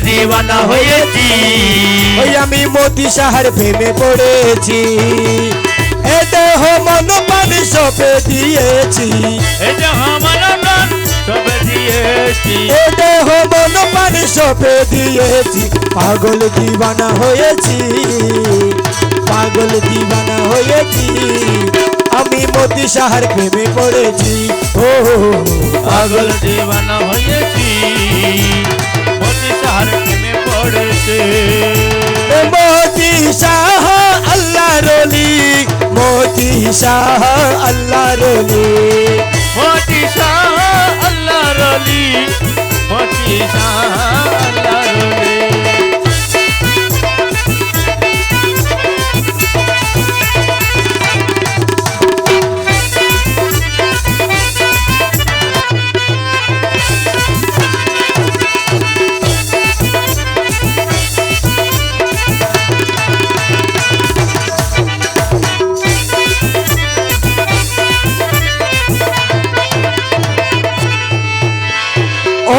দিওয়ানা হয়েছি ওই আমি মোদি সাহার প্রেমে পড়েছি এ দেহ মন পানি দিয়েছি প্রাণ সবে দিয়েছি এ দেহ মন পানি সপে দিয়েছি পাগল দিবানা হয়েছি পাগল দিবানা হয়েছি আমি মোদি সাহার প্রেমে পড়েছি ও পাগল দিওয়ানা হয়েছি মোতি শাহ আল্লাহ রলি মোদি শাহ আল্লাহ রলি শাহ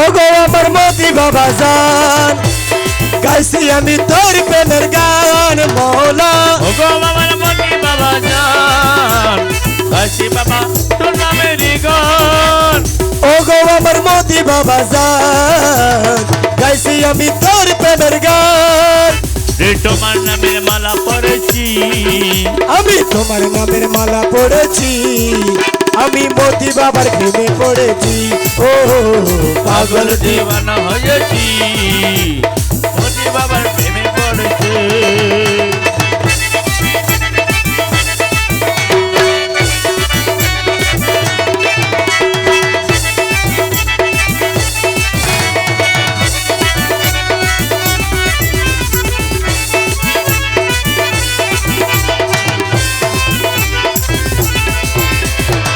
গো আমার মতি বাবা জান গাইছি আমি তোর প্রেমের গান মৌলা ওগো বাবার মতি বাবা জান কাশি বাবা তোর নামেরই গান ও গো আমার মতি বাবা জান গাইছি আমি তোর প্রেমের গান রে তোমার নামের মালা পড়েছি আমি তোমার নামের মালা পড়েছি আমি মতি বাবার প্রেমে পড়েছি। ও পাগল পাগল হয়েছি। মোদি বাবার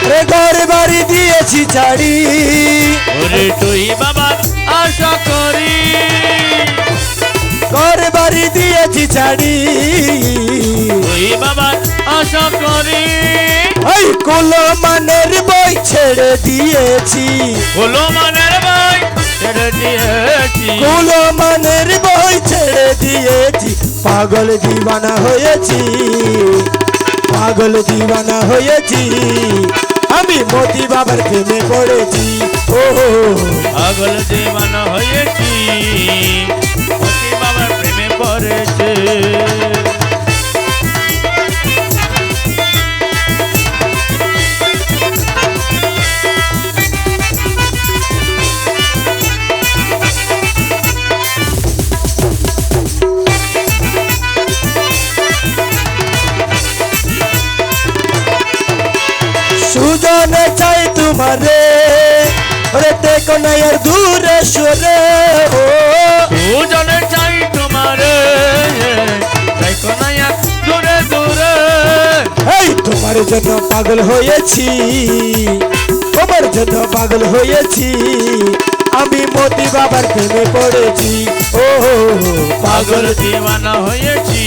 রে ঘর বাড়ি দিয়েছি ছাড়ি। ওরে তুই বাবার আশা করি। ঘর বাড়ি দিয়েছি ছাড়ি। তুই বাবার আশা করি। ওই কুলো মানের বই ছেড়ে দিয়েছি। হলো মনের ভাই ছেড়ে দিয়েছি। কুলো মানের বই ছেড়ে দিয়েছি। পাগল দিবানা হয়েছি। পাগল দিবানা হয়েছি। আমি মোতি বাবার প্রেমে পড়েছি। ও পাগল জীবন হয়েছি না দূরে সরে ও। দুজনে চাই তোমারে তাই কোনায়া দূরে দূরে। এই তোমার জন্য পাগল হয়েছি তোমার জন্য পাগল হয়েছি আমি মোতি বাবার প্রেমে পড়েছি ও। পাগল দিওয়ানা হয়েছি।